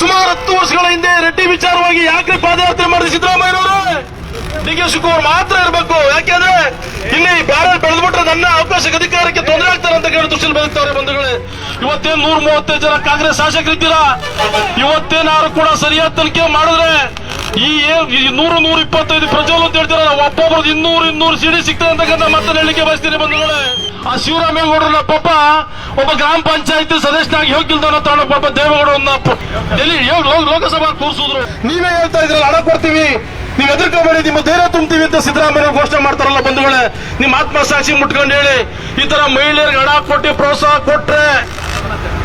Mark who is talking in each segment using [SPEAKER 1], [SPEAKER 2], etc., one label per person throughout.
[SPEAKER 1] ಸುಮಾರು ಹತ್ತು ವರ್ಷಗಳ ಹಿಂದೆ ರೆಡ್ಡಿ ವಿಚಾರವಾಗಿ ಯಾಕೆ ಪಾದಯಾತ್ರೆ ಮಾಡಿದ ಸಿದ್ದರಾಮಯ್ಯನವರು? ಡಿ ಕೆ ಶಿವಕುಮಾರ್ ಮಾತ್ರ ಇರಬೇಕು. ಯಾಕೆಂದ್ರೆ ಇಲ್ಲಿ ಬ್ಯಾರೆ ಬೆಳೆದ್ಬಿಟ್ರೆ ನನ್ನ ಅವಕಾಶಕ್ಕೆ ಅಧಿಕಾರಕ್ಕೆ ತೊಂದರೆ ಆಗ್ತಾರೆ ಅಂತ ಕೇಳಿ ದೃಷ್ಟಿಯಲ್ಲಿ ಬದುಕ್ತಾರೆ ಬಂಧುಗಳೇ. ಇವತ್ತೇನು ನೂರ ಮೂವತ್ತೈದು ಜನ ಕಾಂಗ್ರೆಸ್ ಶಾಸಕರಿದ್ದೀರಾ ಇವತ್ತೇನಾದ್ರು ಕೂಡ ಸರಿಯಾದ ತನಿಖೆ ಮಾಡಿದ್ರೆ ಈ ನೂರು ನೂರ ಇಪ್ಪತ್ತೈದು ಪ್ರಜ್ವಲ್ ಅಂತ ಹೇಳ್ತೀರಾ? ಒಬ್ಬೊಬ್ರದ್ದು ಇನ್ನೂರು ಇನ್ನೂರು ಸಿಡಿ ಸಿಗ್ತದೆ ಅಂತಕ್ಕಂಥ ಮತ್ತೆ ಹೇಳಿಕೆ ಬಯಸ್ತೀನಿ ಬಂಧುಗಳೇ. ಆ ಶಿವರಾಮೇಗೌಡರನ್ನ ಪಾಪ? ಒಬ್ಬ ಗ್ರಾಮ ಪಂಚಾಯತ್ ಸದಸ್ಯನಾಗಿ ಹೋಗಿಲ್ದವನ ತಗೊಂಡ ಪಾಪ ದೇವೇಗೌಡರನ್ನ ಲೋಕ್- ಲೋಕಸಭಾ ಕೂರಿಸಿದ್ರು. ನೀವೇ ಹೇಳ್ತಾ ಇದ್ರಲ್ಲ ಹಣ ಕೊಡ್ತೀವಿ. ನೀವು ಎದುರ್ಕೋಬೇಡಿ, ನಿಮ್ಮ ಧೈರ್ಯ ತುಂಬ್ತೀವಿ ಅಂತ ಸಿದ್ದರಾಮಯ್ಯ ಘೋಷಣೆ ಮಾಡ್ತಾರಲ್ಲ ಬಂಧುಗಳೇ. ನಿಮ್ಮ ಆತ್ಮಸಾಕ್ಷಿ ಮುಟ್ಕೊಂಡು ಹೇಳಿ, ಈ ತರ ಮಹಿಳೆಯರಿಗೆ ಹಣ ಕೊಟ್ಟು ಪ್ರೋತ್ಸಾಹ ಕೊಟ್ರೆ,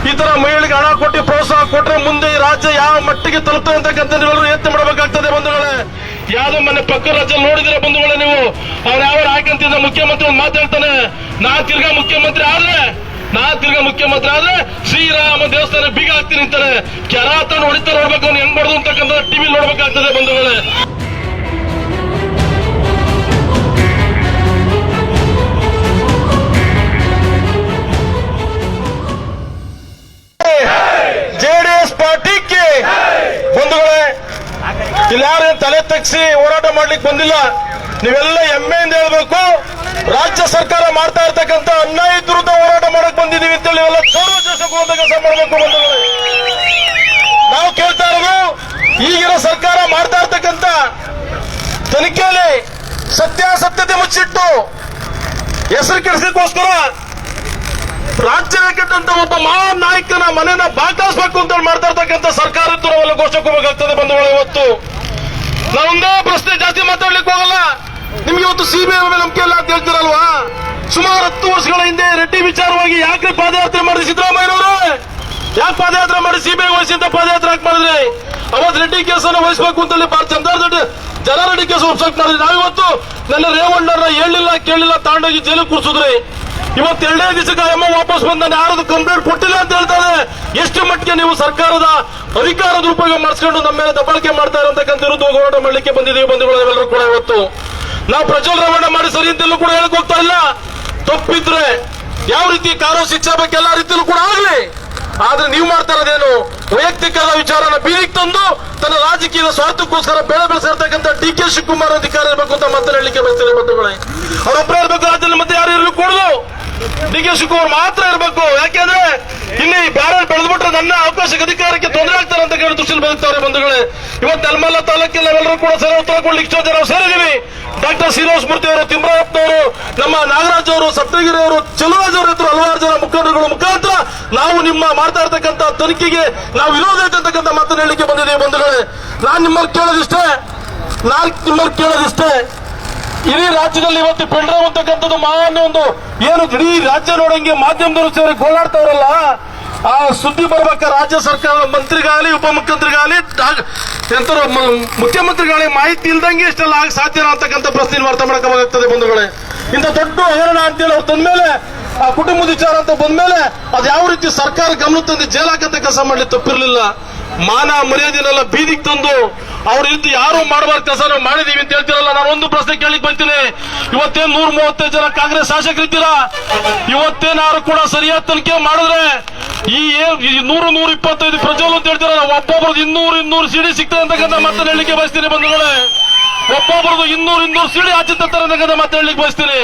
[SPEAKER 1] ಈ ತರ ಮಹಿಳೆಗೆ ಹಣ ಕೊಟ್ಟು ಪ್ರೋತ್ಸಾಹ ಕೊಟ್ರೆ ಮುಂದೆ ಈ ರಾಜ್ಯ ಯಾವ ಮಟ್ಟಿಗೆ ತಲುಪ್ತದೆ ಅಂತಕ್ಕಂಥ ಯತ್ನ ಮಾಡಬೇಕಾಗ್ತದೆ ಬಂಧುಗಳೇ. ಯಾವ್ದೋ ಮನೆ ಪಕ್ಕ ರಾಜ್ಯ ನೋಡಿದಿರ ಬಂಧುಗಳೇ ನೀವು? ಅವ್ರು ಯಾವ ಹಾಕಂತಿದ್ದ ಮುಖ್ಯಮಂತ್ರಿ ಒಂದು ಮಾತಾಡ್ತಾನೆ ನಾ ತಿರ್ಗಾ ಮುಖ್ಯಮಂತ್ರಿ ಆದ್ರೆ, ನಾ ತಿರ್ಗಾ ಮುಖ್ಯಮಂತ್ರಿ ಆದ್ರೆ ಶ್ರೀರಾಮ ದೇವಸ್ಥಾನ ಬೀಗ ಹಾಕ್ತೀನಿ ಅಂತಾರೆ. ಕೆರಾತನ ಹೊಡಿತಾ ನೋಡ್ಬೇಕು, ಅವ್ನು ಹೆಂಗ್ ಮಾಡುದು ಅಂತಕ್ಕಂಥ ಟಿವಿ ನೋಡ್ಬೇಕಾಗ್ತದೆ ಬಂಧುಗಳೇ. ಜೆಡಿಎಸ್ ಬಂಧುಗಳೇ ತಲೆ ತಗ್ಸಿ ಹೋರಾಟ ಮಾಡ್ಲಿಕ್ಕೆ ಬಂದಿಲ್ಲ. ನೀವೆಲ್ಲ ಹೆಮ್ಮೆಯಿಂದ ಹೇಳ್ಬೇಕು ರಾಜ್ಯ ಸರ್ಕಾರ ಮಾಡ್ತಾ ಇರ್ತಕ್ಕಂಥ ಅನ್ಯಾಯ ವಿರುದ್ಧ ಹೋರಾಟ ಮಾಡಕ್ ಬಂದಿದೀವಿ ಅಂತೇಳಿ ಎಲ್ಲ ಅಂತ ಕೆಲಸ ಮಾಡಬೇಕು ನಾವು ಕೇಳ್ತಾ ಇರೋದು, ಈಗಿನ ಸರ್ಕಾರ ಮಾಡ್ತಾ ಇರ್ತಕ್ಕಂಥ ತನಿಖೆಯಲ್ಲಿ ಸತ್ಯಾಸತ್ಯತೆ ಮುಚ್ಚಿಟ್ಟು ಹೆಸರು ಕೆಡಿಸಲಿಕ್ಕೋಸ್ಕರ ರಾಜ್ಯದ ಕೆಟ್ಟಂತ ಒಬ್ಬ ಮಹಾನ್ ನಾಯಕನ ಮನೆಯನ್ನ ಬಾಕಾಸ್ಬೇಕು ಅಂತ ಮಾಡ್ತಾ ಇರ್ತಕ್ಕಂಥ ಸರ್ಕಾರ ನಾವೆಲ್ಲ ಘೋಷಣೆ ಹೋಗಬೇಕಾಗ್ತದೆ ಬಂಧುಗಳು. ಇವತ್ತು ನಾವೊಂದೇ ಪ್ರಶ್ನೆ ಹೋಗಲ್ಲ ಇವತ್ತು ಸಿಬಿಐ ಮೇಲೆ ನಂಬಿಕೆ ಇಲ್ಲ ಅಂತ ಹೇಳ್ತೀರಲ್ವಾ? ಸುಮಾರು ಹತ್ತು ವರ್ಷಗಳ ಹಿಂದೆ ರೆಡ್ಡಿ ವಿಚಾರವಾಗಿ ಯಾಕೆ ಪಾದಯಾತ್ರೆ ಮಾಡಿದ ಸಿದ್ದರಾಮಯ್ಯನವರು? ಯಾಕೆ ಪಾದಯಾತ್ರೆ ಮಾಡಿ ಸಿಬಿಐ ವಹಿಸಿದ್ದ ಪಾದಯಾತ್ರೆ ಯಾಕೆ ಮಾಡಿದ್ರಿ? ಅವತ್ತು ರೆಡ್ಡಿ ಕೇಸನ್ನು ವಹಿಸಬೇಕು ಅಂತೇಳಿ ಅಂತ ಹೇಳಿ ದೊಡ್ಡ ಜನ ರೆಡ್ಡಿ ಕೇಸ್ ಒಪ್ಸಕ್ ಮಾಡಿದ್ರಿ. ನಾವಿವತ್ತು ನನ್ನ ರೇವಣ್ಣರ ಹೇಳಿಲ್ಲ, ಕೇಳಿಲ್ಲ, ತಾಂಡೋಗಿ ಜೈಲು ಕೂರಿಸಿದ್ರಿ. ಇವತ್ತು ಎರಡನೇ ದಿವಸಕ್ಕೆ ಎಮ್ಮ ವಾಪಸ್ ಬಂದ ಯಾರದು ಕಂಪ್ಲೇಂಟ್ ಕೊಟ್ಟಿಲ್ಲ ಅಂತ ಹೇಳ್ತಾರೆ ಎಷ್ಟು ಮಟ್ಟಿಗೆ ನೀವು ಸರ್ಕಾರದ ಅಧಿಕಾರದ ಉಪಯೋಗ ಮಾಡಿಸ್ಕೊಂಡು ನಮ್ಮ ಮೇಲೆ ದಬ್ಬಾಳಿಕೆ ಮಾಡ್ತಾ ಇರತಕ್ಕಂಥ ವಿರುದ್ಧ ಹೋರಾಟ ಮಾಡಲಿಕ್ಕೆ ಬಂದಿದ್ದೀವಿ ಬಂಧುಗಳು ಕೂಡ ಇವತ್ತು. ನಾವು ಪ್ರಜ್ವಲ್ ಮಾಡಿ ಸರಿ ಅಂತೆಲ್ಲೂ ಕೂಡ ಹೇಳಕ್ ಹೋಗ್ತಾ ಇಲ್ಲ. ತಪ್ಪಿದ್ರೆ ಯಾವ ರೀತಿ ಕಾನೂನು ಶಿಕ್ಷೆ ಬಗ್ಗೆ ಎಲ್ಲಾ ರೀತಿಯಲ್ಲೂ ಕೂಡ ಆಗಲಿ. ಆದ್ರೆ ನೀವು ಮಾಡ್ತಾ ಇರೋದೇನು? ವೈಯಕ್ತಿಕ ವಿಚಾರನ ಬೀದಿಗೆ ತಂದು ತನ್ನ ರಾಜಕೀಯದ ಸ್ವಾರ್ಥಕ್ಕೋಸ್ಕರ ಬೆಳೆ ಬೆಳೆಸಿರ್ತಕ್ಕಂಥ ಡಿ ಕೆ ಶಿವಕುಮಾರ್ ಅಧಿಕಾರ ಇರಬೇಕು ಅಂತ ಮತ್ತೆ ಹೇಳಲಿಕ್ಕೆ ಬಯಸ್ತೀನಿ ಬಂಧುಗಳೇ. ಅವರೊಬ್ಬರೇ ಇರಬೇಕು, ರಾಜ್ಯದಲ್ಲಿ ಮತ್ತೆ ಯಾರು ಇರಬೇಕು ಕೊಡಲು. ಡಿ ಕೆ ಶಿವಕುಮಾರ್ ಮಾತ್ರ ಇರಬೇಕು. ಯಾಕೆಂದ್ರೆ ಇಲ್ಲಿ ಬ್ಯಾರಲ್ ಬೆಳೆದ್ಬಿಟ್ರೆ ನನ್ನ ಅವಕಾಶಕ್ಕೆ ಅಧಿಕಾರಕ್ಕೆ ತೊಂದರೆ ಆಗ್ತಾರೆ ಅಂತ ಕೇಳಿ ದೃಷ್ಟಿಯಲ್ಲಿ ಬದುಕ್ತಾರೆ ಬಂಧುಗಳೇ. ಇವತ್ತು ನೆಲಮಲ್ಲ ತಾಲೂಕಿನ ಎಲ್ಲರೂ ಕೂಡ ಸರಿ ಉತ್ತರ ಕೊಡ್ಲಿಕ್ಕೆ ಇಷ್ಟೋ ಜನ ಸೇರಿದೀವಿ ಡಾಕ್ಟರ್ ಶ್ರೀನಿವಾಸ ಮೂರ್ತಿ ಅವರು ತಿಮ್ಮರಾಯಪ್ಪನವರು ನಮ್ಮ ನಾಗರಾಜ್ ಅವರು ಸಪ್ತಗಿರಿ ಅವರು, ಚಲುವರಾಜ್ ಅವರು ಇದ್ರು ಹಲವಾರು ಜನ ಮುಖಂಡರುಗಳ ಮುಖಾಂತರ ನಾವು ನಿಮ್ಮ ಮಾಡ್ತಾ ಇರ್ತಕ್ಕಂಥ ತನಿಖೆಗೆ ನಾವು ವಿರೋಧ ಇರ್ತಕ್ಕಂಥ ಮಾತನ್ನು ಹೇಳಲಿಕ್ಕೆ ಬಂದಿದ್ದೀವಿ ಬಂಧುಗಳೇ. ನಾನು ನಿಮ್ಮಲ್ಲಿ ಕೇಳೋದಿಷ್ಟೇ. ನಾಲ್ಕು ನಿಮ್ಮಲ್ಲಿ ಕೇಳೋದಿಷ್ಟೇ. ಇಡೀ ರಾಜ್ಯದಲ್ಲಿ ಇವತ್ತು ಪೆಂಡ್ರಮ್ ಅಂತಕ್ಕಂಥದ್ದು ಮಾನ್ಯ ಒಂದು ಏನು ಇಡೀ ರಾಜ್ಯ ನೋಡಂಗೆ ಮಾಧ್ಯಮದವರು ಸೇರಿ ಗೋಳಾಡ್ತಾವ್ರಲ್ಲ, ಆ ಸುದ್ದಿ ಬರ್ಬೇಕ ರಾಜ್ಯ ಸರ್ಕಾರದ ಮಂತ್ರಿಗಾಗಲಿ, ಉಪಮುಖ್ಯಮಂತ್ರಿಗಾಗಲಿ ಎಂತ ಮುಖ್ಯಮಂತ್ರಿಗಾಗಲಿ ಮಾಹಿತಿ ಇಲ್ದಂಗೆ ಇಷ್ಟೆಲ್ಲ ಆಗ ಸಾಧ್ಯ ಅಂತಕ್ಕಂಥ ಪ್ರಶ್ನೆ ಅರ್ಥ ಮಾಡಬೇಕಾಗ್ತದೆ ಬಂಧುಗಳೇ. ಇಂಥ ದೊಡ್ಡ ಹಗರಣ ಅಂತೇಳಿ ಅವ್ರು ತಂದ್ಮೇಲೆ, ಆ ಕುಟುಂಬದ ವಿಚಾರ ಅಂತ ಬಂದ್ಮೇಲೆ ಅದು ಯಾವ ರೀತಿ ಸರ್ಕಾರ ಗಮನ ತಂದು ಜೈಲ್ ಹಾಕಂತ ಕೆಲಸ ಮಾಡಲಿ ತಪ್ಪಿರ್ಲಿಲ್ಲ. ಮಾನ ಮರ್ಯಾದೆನೆಲ್ಲ ಬೀದಿಗೆ ತಂದು ಅವ್ರ ರೀತಿ ಯಾರು ಮಾಡಬಾರ್ದು ಕೆಲಸ ನಾವು ಮಾಡಿದೀವಿ ಅಂತ ಹೇಳ್ತಿರಲ್ಲ, ನಾನು ಒಂದು ಪ್ರಶ್ನೆ ಕೇಳಿಕ್ ಬರ್ತೀನಿ ಇವತ್ತೇನ್ ನೂರ ಮೂವತ್ತೈದು ಜನ ಕಾಂಗ್ರೆಸ್ ಶಾಸಕರಿದ್ದೀರಾ ಇವತ್ತೇನಾರು ಕೂಡ ಸರಿಯಾದ ತನಿಖೆ ಮಾಡಿದ್ರೆ ಈ ನೂರ ನೂರು ಇಪ್ಪತ್ತೈದು ಪ್ರಜ್ವಲ್ ಅಂತ ಹೇಳ್ತೀರಾ ಒಬ್ಬೊಬ್ರದ್ದು ಇನ್ನೂರು ಇನ್ನೂರು ಸಿಡಿ ಸಿಗ್ತದೆ ಅಂತಕ್ಕಂಥ ಮತ್ತೆ ಹೇಳಿಕೆ ಬಯಸ್ತೀನಿ ಬಂಧುಗಳೇ. ಒಬ್ಬೊಬ್ರದ್ದು ಇನ್ನೂರು ಇನ್ನೂರು ಸಿಡಿ ಆಚೆ ತರ್ತಾರೆ ಅಂತಕ್ಕಂಥ ಮತ್ತೆ ಹೇಳಿಕ್ ಬಯಸ್ತೀನಿ.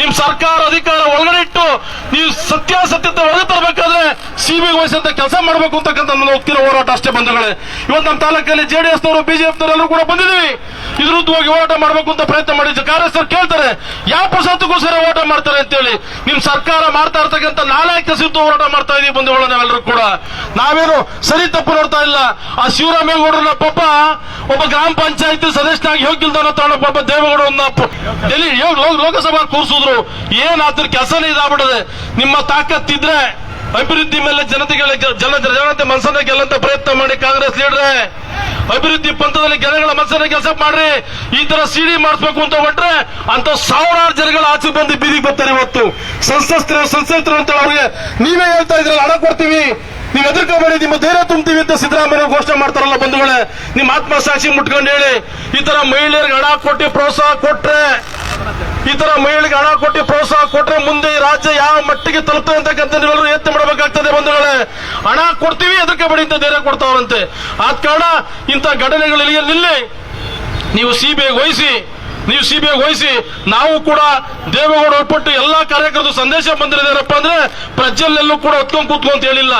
[SPEAKER 1] ನಿಮ್ ಸರ್ಕಾರ ಅಧಿಕಾರ ಒಳಗಡೆ ಇಟ್ಟು ತರಬೇಕಾದ್ರೆ ವಹಿಸಿದಂತ ಕೆಲಸ ಮಾಡಬೇಕು ಅಂತಕ್ಕಂಥ ನನ್ನ ಹೋಗ್ತಿರೋ ಹೋರಾಟ ಅಷ್ಟೇ ಬಂಧುಗಳೇ. ಇವತ್ತು ನಮ್ಮ ತಾಲೂಕಲ್ಲಿ ಜೆಡಿಎಸ್ ನವರು ಬಿಜೆಪಿ ಎಲ್ಲರೂ ಕೂಡ ಬಂದಿದ್ದೀವಿ. ಇದ್ರ ವಿರುದ್ಧವಾಗಿ ಹೋರಾಟ ಮಾಡಬೇಕು ಅಂತ ಪ್ರಯತ್ನ ಮಾಡಿದ್ವಿ ಕಾರ್ಯಸ್ಥರು ಕೇಳ್ತಾರೆ. ಯಾವ ಪುಸ್ತಕಕ್ಕೋಸ್ಕರ ಹೋರಾಟ ಮಾಡ್ತಾರೆ ಅಂತೇಳಿ. ನಿಮ್ ಸರ್ಕಾರ ಮಾಡ್ತಾ ಇರ್ತಕ್ಕಂಥ ನಾಲ್ಕು ಸಿದ್ದು ಹೋರಾಟ ಮಾಡ್ತಾ ಇದೀವಿ ಬಂಧುಗಳು ನಾವೆಲ್ಲರೂ ಕೂಡ. ನಾವೇನು ಸರಿ ತಪ್ಪು ನೋಡ್ತಾ ಇಲ್ಲ. ಆ ಶಿವರಾಮೇಗೌಡರನ್ನ ಪಾಪ ಒಬ್ಬ ಗ್ರಾಮ ಪಂಚಾಯತ್ ಸದಸ್ಯನಾಗಿ ಹೋಗಿಲ್ದಾನ ತಗೊಂಡ ಪಾಪ ದೇವೇಗೌಡರನ್ನ ಡೆಲ್ಲಿ ಲೋಕಸಭಾ ಕೂರಿಸಿದ್ರು. ಏನ್ ಕೆಲಸನೇ ಇದಾಗ್ಬಿಡದೆ ನಿಮ್ಮ ತಾಕತ್ತಿದ್ರೆ ಅಭಿವೃದ್ಧಿ ಮೇಲೆ ಜನತೆಗೆ ಜನ ಜನತೆ ಮನಸ್ಸನ್ನ ಗೆಲ್ಲಂತ ಪ್ರಯತ್ನ ಮಾಡಿ ಕಾಂಗ್ರೆಸ್ ಲೀಡ್ರೆ. ಅಭಿವೃದ್ಧಿ ಪಂಥದಲ್ಲಿ ಜನಗಳ ಮನಸ್ಸನ್ನ ಕೆಲಸ ಮಾಡ್ರಿ. ಈ ತರ ಸಿಡಿ ಮಾಡಿಸ್ಬೇಕು ಅಂತ ಹೊಟ್ರೆ ಅಂತ ಸಾವಿರಾರು ಜನಗಳ ಆಚೆ ಬಂದು ಬೀದಿಗೆ ಬರ್ತಾರೆ ಇವತ್ತು. ಸಂಸಸ್ತ್ರ ಸಂಸತ್ರ ಅಂತ ಅವ್ರಿಗೆ ನೀವೇ ಹೇಳ್ತಾ ಇದ್ರಲ್ಲ ಹಣ ಕೊಡ್ತೀವಿ. ನೀವು ಎದುರ್ಕೋಬೇಡಿ ನಿಮ್ಮ ಧೈರ್ಯ ತುಂಬ್ತೀವಿ ಅಂತ ಸಿದ್ದರಾಮಯ್ಯ ಘೋಷಣೆ ಮಾಡ್ತಾರಲ್ಲ ಬಂಧುಗಳೇ. ನಿಮ್ಮ ಆತ್ಮಸಾಕ್ಷಿ ಮುಟ್ಕೊಂಡು ಹೇಳಿ. ಈ ತರ ಮಹಿಳೆಯರಿಗೆ ಹಣ ಕೊಟ್ಟು ಪ್ರೋತ್ಸಾಹ ಕೊಟ್ರೆ ಈ ತರ ಮಹಿಳೆಗೆ ಹಣ ಕೊಟ್ಟು ಪ್ರೋತ್ಸಾಹ ಕೊಟ್ರೆ ಮುಂದೆ ರಾಜ್ಯ ಯಾವ ಮಟ್ಟಿಗೆ ತಲುಪ್ತದೆ ಅಂತಕ್ಕಂಥ ಯತ್ನ ಮಾಡಬೇಕಾಗ್ತದೆ ಬಂಧುಗಳೇ. ಹಣ ಕೊಡ್ತೀವಿ ಅದಕ್ಕೆ ಬಡಿ ಅಂತ ಧೈರ್ಯ ಕೊಡ್ತಾವಂತೆ ಆದ ಕಾರಣ ಇಂಥ ಘಟನೆಗಳಲ್ಲಿ ನಿಲ್ಲಿ. ನೀವು ಸಿಬಿಐ ವಹಿಸಿ, ನೀವು ಸಿಬಿಐ ವಹಿಸಿ. ನಾವು ಕೂಡ ದೇವೇಗೌಡ ಒಪ್ಪಟ್ಟು ಎಲ್ಲಾ ಕಾರ್ಯಕರ್ತರು ಸಂದೇಶ ಬಂದಿರೋದೇನಪ್ಪ ಅಂದ್ರೆ ಪ್ರಜ್ವಲ್ಲೆಲ್ಲೂ ಕೂಡ ಹೊತ್ಕೊಂಡು ಕೂತ್ಕೊಂತ ಹೇಳಿಲ್ಲ.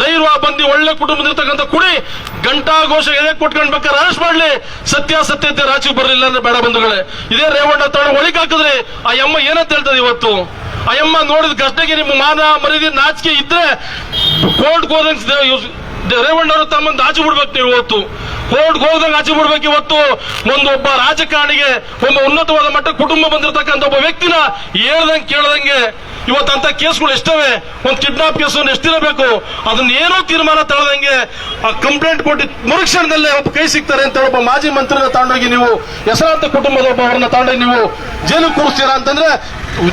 [SPEAKER 1] ಧೈರ್ಯ ಬಂದಿ ಒಳ್ಳೆ ಕುಟುಂಬದಿರ್ತಕ್ಕಂಥ ಕುಡಿ ಗಂಟಾ ಘೋಷ ಎದೆ ಕೊಟ್ಕೊಂಡ್ ಬೇಕಾದ್ರೆ ಅರೆಸ್ಟ್ ಮಾಡ್ಲಿ. ಸತ್ಯಾಸತ್ಯತೆ ರಾಜಿ ಬರಲಿಲ್ಲ ಅಂದ್ರೆ ಬೇಡ ಬಂಧುಗಳೇ. ಇದೇ ರೇವಣ್ಣ ತಾಳು ಒಳಿಕ್ ಹಾಕಿದ್ರೆ ಆ ಅಮ್ಮ ಏನಂತ ಹೇಳ್ತದೆ ಇವತ್ತು? ಆ ಯಮ್ಮ ನೋಡಿದ ಕಷ್ಟಕ್ಕೆ ನಿಮ್ಮ ಮಾನ ಮರಿದಿ ನಾಚಿಕೆ ಇದ್ರೆ ಕೋರ್ಟ್ ಹೋದಂಗೆ ರೇವಣ್ಣ ಅವರು ತಮ್ಮನ್ನು ದಾಚಿ ಬಿಡ್ಬೇಕು ನೀವು ಇವತ್ತು. ಕೋರ್ಟ್ಗೆ ಹೋಗದಂಗೆ ಆಚೆ ಬಿಡ್ಬೇಕು. ಇವತ್ತು ಒಂದು ಒಬ್ಬ ರಾಜಕಾರಣಿಗೆ ಒಂದು ಉನ್ನತವಾದ ಮಟ್ಟ ಕುಟುಂಬ ಬಂದಿರತಕ್ಕಂಥ ಒಬ್ಬ ವ್ಯಕ್ತಿನ ಹೇಳ್ದಂಗೆ ಕೇಳ್ದಂಗೆ ಇವತ್ತಂತ ಕೇಸ್ಗಳು ಎಷ್ಟವೆ? ಒಂದು ಕಿಡ್ನಾಪ್ ಕೇಸ್ ಎಷ್ಟಿರಬೇಕು? ಅದನ್ನ ಏನೋ ತೀರ್ಮಾನ ತಳೆದಂಗೆ ಆ ಕಂಪ್ಲೇಂಟ್ ಕೊಟ್ಟು ಮರುಕ್ಷಣದಲ್ಲೇ ಒಬ್ಬ ಕೈ ಸಿಗ್ತಾರೆ ಅಂತ ಒಬ್ಬ ಮಾಜಿ ಮಂತ್ರಿನ ತಗೊಂಡೋಗಿ ನೀವು ಹೆಸರಾಂತ ಕುಟುಂಬದ ಒಬ್ಬ ಅವರನ್ನ ತಗೊಂಡೋಗಿ ನೀವು ಜೈಲು ಕೂರಿಸ್ತೀರಾ ಅಂತಂದ್ರೆ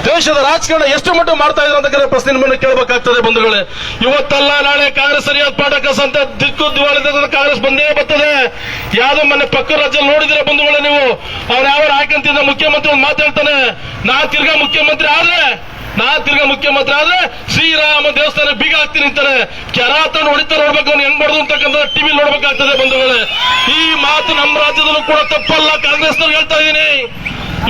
[SPEAKER 1] ದೇಶದ ರಾಜಕಾರಣ ಎಷ್ಟು ಮಟ್ಟ ಮಾಡ್ತಾ ಇದ್ರು ಅಂತ ಪ್ರಶ್ನೆ ನಿಮ್ಮನ್ನು ಕೇಳಬೇಕಾಗ್ತದೆ ಬಂಧುಗಳೇ. ಇವತ್ತಲ್ಲ ನಾಳೆ ಕಾಂಗ್ರೆಸ್ ಸರಿಯಾದ ಪಾಠ ಕಸಂತ ದಿಕ್ಕು ದಿವಾಳಿ ಕಾಂಗ್ರೆಸ್ ಬಂದೇ ಬರ್ತದೆ. ಯಾವ್ದೋ ಮೊನ್ನೆ ಪಕ್ಕ ರಾಜ್ಯ ನೋಡಿದ್ರೆ ಬಂಧುಗಳೇ ನೀವು? ಅವ್ರ ಯಾವ ಹಾಕಂತಿದ್ದ ಮುಖ್ಯಮಂತ್ರಿ ಒಂದು ಮಾತಾಡ್ತಾನೆ ನಾ ತಿರ್ಗಾ ಮುಖ್ಯಮಂತ್ರಿ ಆದ್ರೆ ನಾ ತಿರ್ಗಾ ಮುಖ್ಯಮಂತ್ರಿ ಆದ್ರೆ ಶ್ರೀರಾಮ ದೇವಸ್ಥಾನ ಬೀಗ ಹಾಕ್ತೀನಿ ಅಂತಾರೆ. ತಂದು ಹೊಡಿತಾ ನೋಡ್ಬೇಕು ಅವ್ನು ಹೆಂಗ್ ಮಾಡುದು ಅಂತಕ್ಕಂಥ ಟಿವಿ ನೋಡ್ಬೇಕಾಗ್ತದೆ ಬಂಧುಗಳೇ. ಈ ಮಾತು ನಮ್ಮ ರಾಜ್ಯದಲ್ಲೂ ಕೂಡ ತಪ್ಪಲ್ಲ. ಕಾಂಗ್ರೆಸ್ನವ್ರು ಹೇಳ್ತಾ ಇದ್ದೀನಿ.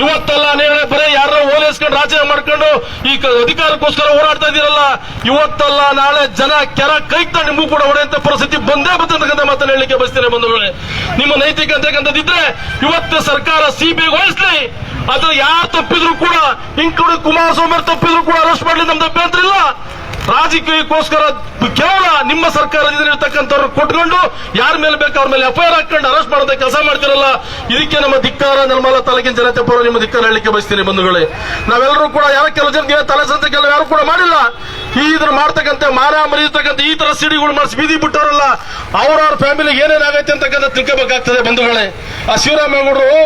[SPEAKER 1] ಇವತ್ತಲ್ಲ ನೀವು ಬರೀ ಯಾರೋ ಓಲೈಸ್ಕೊಂಡು ರಾಜೀನಾಮೆ ಮಾಡ್ಕೊಂಡು ಈ ಅಧಿಕಾರಕ್ಕೋಸ್ಕರ ಹೋರಾಡ್ತಾ ಇದೀರಲ್ಲ ಇವತ್ತಲ್ಲ ನಾಳೆ ಜನ ಕೆರ ಕೈ ತಗೊಂಡು ನಿಮಗೂ ಕೂಡ ಹೊಡೆಯಂತ ಪರಿಸ್ಥಿತಿ ಬಂದೇ ಬರ್ತಕ್ಕಂಥ ಮಾತನ್ನ ಹೇಳಲಿಕ್ಕೆ ಬಯಸ್ತೀರಾ ಬಂಧುಗಳೇ? ನಿಮ್ಮ ನೈತಿಕ ಅಂತಕ್ಕಂಥದ್ದಿದ್ರೆ ಇವತ್ತು ಸರ್ಕಾರ ಸಿಬಿಐ ವಹಿಸ್ಲಿ ಅದ್ರ ಯಾರು ತಪ್ಪಿದ್ರು ಕೂಡ ಇನ್ಕ್ಲೂಡಿಂಗ್ ಕುಮಾರಸ್ವಾಮಿ ತಪ್ಪಿದ್ರು ಕೂಡ ಅರೆಸ್ಟ್ ಮಾಡ್ಲಿ ನಮ್ದು ಅಭ್ಯಂತರ ಇಲ್ಲ. ರಾಜಕೀಯಕ್ಕೋಸ್ಕರ ಕೇವಲ ನಿಮ್ಮ ಸರ್ಕಾರದಿಂದ ಇರ್ತಕ್ಕಂಥವ್ರು ಕೊಟ್ಕೊಂಡು ಯಾರ ಮೇಲೆ ಬೇಕು ಅವ್ರ ಮೇಲೆ ಎಫ್ಐಆರ್ ಹಾಕೊಂಡು ಅರೆಸ್ಟ್ ಮಾಡೋದ ಕೆಲಸ ಮಾಡ್ತಿರಲ್ಲ. ಇದಕ್ಕೆ ನಮ್ಮ ಧಿಕ್ಕಾರ ನಿರ್ಮಲ ತಾಲೂಕಿನ ಜನತೆ ಪರ ನಿಮ್ಮ ಧಿಕ್ಕಾರ ಹೇಳಲಿಕ್ಕೆ ಬಯಸ್ತೀನಿ ಬಂಧುಗಳೇ. ನಾವೆಲ್ಲರೂ ಕೂಡ ಯಾರ ಕೆಲವು ಜನಕ್ಕೆ ತಲೆ ಸಂತೆ ಕೆಲವು ಯಾರು ಕೂಡ ಮಾಡಿಲ್ಲ. ಈ ಇದ್ರ ಮಾಡ್ತಕ್ಕಂಥ ಮಾರ ಮರಿಯತಕ್ಕಂಥ ಈ ತರ ಸಿಡಿಗಳು ಮಾಡಿಸಿ ಬೀದಿ ಬಿಟ್ಟವರಲ್ಲ, ಅವ್ರವ್ರ ಫ್ಯಾಮಿಲಿಗೆ ಏನೇನಾಗೈತೆ ಅಂತಕ್ಕಂಥ ತಿಳ್ಕೋಬೇಕಾಗ್ತದೆ ಬಂಧುಗಳೇ. ಆ ಶಿವರಾಮೇಗೌಡರು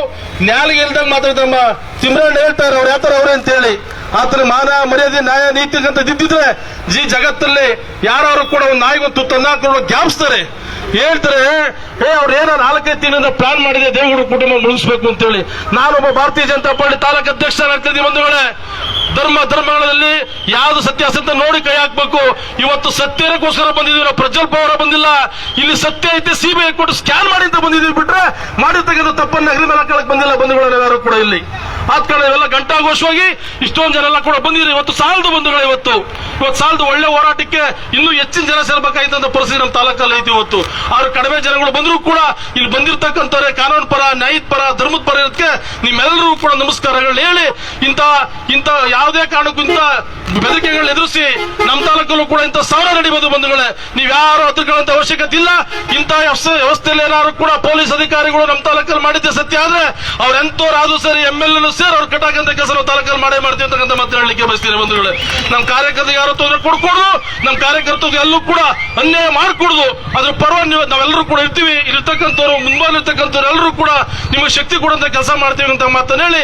[SPEAKER 1] ನ್ಯಾಲಿಗೆ ಇಲ್ದಂಗೆ ಮಾತಾಡ್ತಮ್ಮ ಸಿಮ್ರಾಣ್ ಹೇಳ್ತಾರೆ, ಅವ್ರು ಯಾವ ಅವ್ರೆ ಅಂತ ಹೇಳಿ ಆತರ ಮಾನ, ಮರ್ಯಾದೆ, ನ್ಯಾಯ, ನೀತಿ ಅಂತ ದಿದ್ದಿದ್ರೆ ಜಿ ಜಗತ್ತಲ್ಲಿ ಯಾರು ಕೂಡ ಒಂದು ನಾಯಿಗೊಂದು ತುತ್ತನ್ನ ನಾಲ್ಕು ಗ್ಯಾಪ್ಸ್ತಾರೆ. ಹೇಳ್ತಾರೆ, ಏ, ಅವ್ರು ಏನೋ ನಾಲ್ಕೈದು ತಿಂಗಳಿಂದ ಪ್ಲಾನ್ ಮಾಡಿದೆ, ದೇವಗುಡು ಕುಟುಂಬ ಮುಗಿಸ್ಬೇಕು ಅಂತೇಳಿ. ನಾನೊಬ್ಬ ಭಾರತೀಯ ಜನತಾ ಪಾರ್ಟಿ ತಾಲೂಕು ಅಧ್ಯಕ್ಷರಾಗ್ತಿದ್ದೀನಿ ಬಂಧುಗಳೇ. ಧರ್ಮ, ಧರ್ಮಗಳಲ್ಲಿ ಯಾವ್ದು ಸತ್ಯಾಸತ್ಯ ನೋಡಿ ಕೈ ಹಾಕ್ಬೇಕು. ಇವತ್ತು ಸತ್ಯನಕ್ಕೋಸ್ಕರ ಬಂದಿದ್ದೀವಿ, ನಾವು ಪ್ರಜ್ವಲ್ ಪವಾರ ಬಂದಿಲ್ಲ. ಇಲ್ಲಿ ಸತ್ಯ ಐತೆ, ಸಿಬಿಐ ಕೊಟ್ಟು ಸ್ಕ್ಯಾನ್ ಮಾಡಿ ಅಂತ ಬಂದಿದ್ದೀವಿ ಬಿಟ್ರೆ ಮಾಡಿರ್ತಕ್ಕಂಥ ತಪ್ಪನ್ನ ಅಗ್ರಿ ಮೇಲೆ ಬಂದಿಲ್ಲ ಬಂಧುಗಳು ಯಾರು ಕೂಡ ಇಲ್ಲಿ. ಆದ ಕಾರಣ ಇವೆಲ್ಲ ಗಂಟಾಘೋಷವಾಗಿ ಇಷ್ಟೊಂದು ಎಲ್ಲ ಕೂಡ ಬಂದಿದ್ರು. ಇವತ್ತು ಸಾಲದು ಬಂಧುಗಳು ಇವತ್ತು. ಇವತ್ತು ಸಾಲದು ಒಳ್ಳೆ ಹೋರಾಟಕ್ಕೆ ಇನ್ನೂ ಹೆಚ್ಚಿನ ಜನ ಸೇರ್ಬೇಕಾಯ್ತಂತ ಪರಿಸ್ಥಿತಿ ನಮ್ಮ ತಾಲೂಕಲ್ಲಿ ಐತಿ ಇವತ್ತು. ಆದ್ರೆ ಕಡಿಮೆ ಜನಗಳು ಬಂದರೂ ಕೂಡ ಇಲ್ಲಿ ಬಂದಿರತಕ್ಕಂಥವ್ರೆ ಕಾನೂನು ಪರ, ನ್ಯಾಯದ ಪರ, ಧರ್ಮದ ಪರ ಇರೋದಕ್ಕೆ ನಿಮ್ಮೆಲ್ಲರೂ ಕೂಡ ನಮಸ್ಕಾರಗಳು ಹೇಳಿ ಇಂತ ಇಂತ ಯಾವುದೇ ಕಾರಣಕ್ಕೂ ಇಂಥ ಬೆದರಿಕೆಗಳನ್ನ ಎದುರಿಸಿ ನಮ್ಮ ತಾಲೂಕಲ್ಲೂ ಕೂಡ ಇಂಥ ಸಾವಿರ ನಡೀಬಹುದು ಬಂಧುಗಳೇ. ನೀವು ಯಾರು ಹತ್ರಗಳಂತ ಅವಶ್ಯಕತೆ ಇಲ್ಲ. ಇಂಥ ವ್ಯವಸ್ಥೆ ವ್ಯವಸ್ಥೆಯಲ್ಲಿ ಏನಾದ್ರು ಕೂಡ ಪೊಲೀಸ್ ಅಧಿಕಾರಿಗಳು ನಮ್ಮ ತಾಲೂಕಲ್ಲಿ ಮಾಡಿದ್ದೆ ಸತ್ಯ ಆದ್ರೆ ಅವ್ರ ಎಂತೋರಾದ್ರೂ ಸರಿ ಎಂ ಎಲ್ ಸೇರಿ ಅವ್ರು ಕಟ್ಟಾಕಂತ ಕೆಲಸ ತಾಲೂಕಲ್ಲಿ ಮಾಡೇ ಮಾಡ್ತೀವಿ ಅಂತಕ್ಕಂಥ ಮಾತನಾಡಲಿಕ್ಕೆ ಬಯಸ್ತೀನಿ ಬಂಧುಗಳೇ. ನಮ್ಮ ಕಾರ್ಯಕರ್ತರಿಗೆ ಯಾರು ತೊಂದರೆ ಕೊಡ್ಕೊಡುದು ನಮ್ಮ ಕಾರ್ಯಕರ್ತರಿಗೆ ಎಲ್ಲೂ ಕೂಡ ಅನ್ಯಾಯ ಮಾಡ್ಕೊಡುದು, ಅದ್ರ ಪರ್ವ ನೀವು ನಾವೆಲ್ಲರೂ ಕೂಡ ಇರ್ತೀವಿ. ಇರ್ತಕ್ಕಂಥವ್ರು ಮುಂಬಾಲಿರ್ತಕ್ಕಂಥವ್ರು ಎಲ್ಲರೂ ಕೂಡ ನಿಮಗೆ ಶಕ್ತಿ ಕೊಡುವಂತ ಕೆಲಸ ಮಾಡ್ತೀವಿ ಅಂತ ಮಾತನ್ನ ಹೇಳಿ